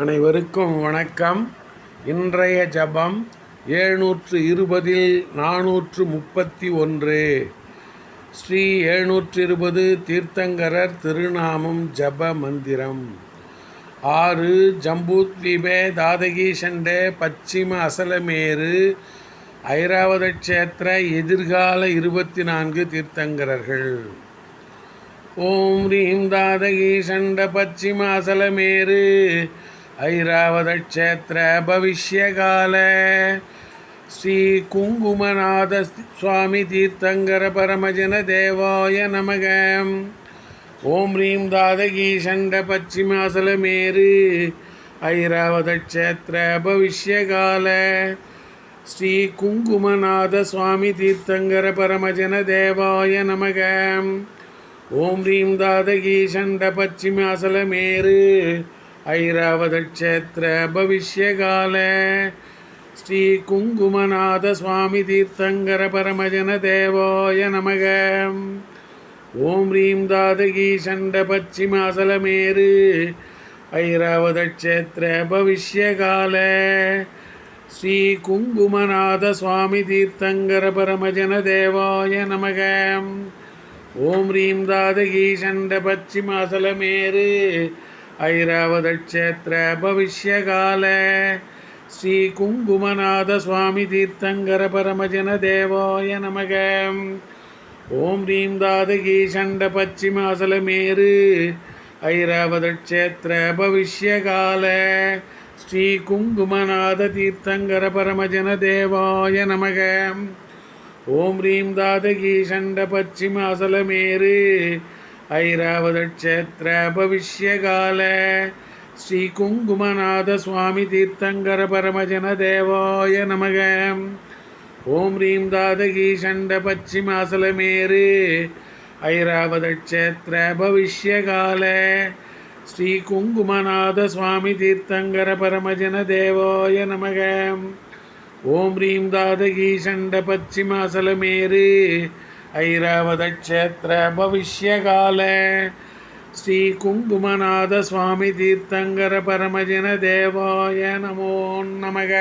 அனைவருக்கும் வணக்கம். இன்றைய ஜபம் எழுநூற்று இருபதில் நானூற்று முப்பத்தி ஒன்று ஸ்ரீ எழுநூற்று இருபது தீர்த்தங்கரர் திருநாமம் ஜப மந்திரம். ஆறு ஜம்பூத்வீபே தாதகி சண்டே பச்சிம அசலமேரு ஐராவத க்ஷேத்திர எதிர்கால இருபத்தி நான்கு தீர்த்தங்கரர்கள். ஓம் ரீம் தாதகி சண்ட பச்சிம அசலமேரு ஐராவத பவிஷ்யகால. ஸ்ரீ குங்குமநாத சுவாமி தீர்த்தங்கர பரமஜன தேவாய நமக. ஓம் ரீம் தாதகி சண்ட பச்சிமாசலமேரு ஐராவத க்ஷேத்திர பவிஷ்யகால. ஸ்ரீ குங்குமநாத சுவாமி தீர்த்தங்கர பரமஜன தேவாய நமக. ஓம் ரீம் தாதகி சண்ட பச்சிமாசலமேரு ஐராவத பவிஷ்யகால. ஸ்ரீ குங்குமநாத சுவாமி தீர்த்தங்கர பரமஜன தேவாய நமக. ஓம் ரீம் தாதகி சண்ட பச்சிமாசலமேரு ஐராவத பவிஷ்யகால. ஸ்ரீ குங்குமநாத சுவாமி தீர்த்தங்கர பரமஜன தேவாய நமக. ஓம் ரீம் தாதகி சண்ட பச்சிமாசலமேரு ஐராவத பவிஷ்யகால. ஸ்ரீ குங்குமநாத சுவாமி தீர்த்தங்கர பரமஜன தேவாய நமக. ஓம் ரீம் தாதகி சண்ட பச்சிமாசலமேரு ஐராவத பவிஷ்யகால. ஸ்ரீ குங்குமநாத தீர்த்தங்கர பரமஜன தேவாய நமக. ஓம் ரீம் தாதகி சண்ட பச்சிமாசலமேரு ஐராவத பவிஷ்யகால ஸ்ரீ குங்குமநாத சுவாமி தீர்த்தங்கர பரமஜன தேவாய நமக. ஓம் ரீம் தாதகி சண்ட பச்சிமாசலமேரு ஐராவத பவிஷ்யகால ஸ்ரீ குங்குமநாத சுவாமி தீர்த்தங்கர பரமஜன தேவாய நமக. ஓம் ரீம் தாதகி சண்ட பச்சிமாசலமேரு ஐராவத பவிஷ்யகால ஸ்ரீ குங்குமநாத சுவாமி தீர்த்தங்கர பரமஜன தேவாய நமோ நமக.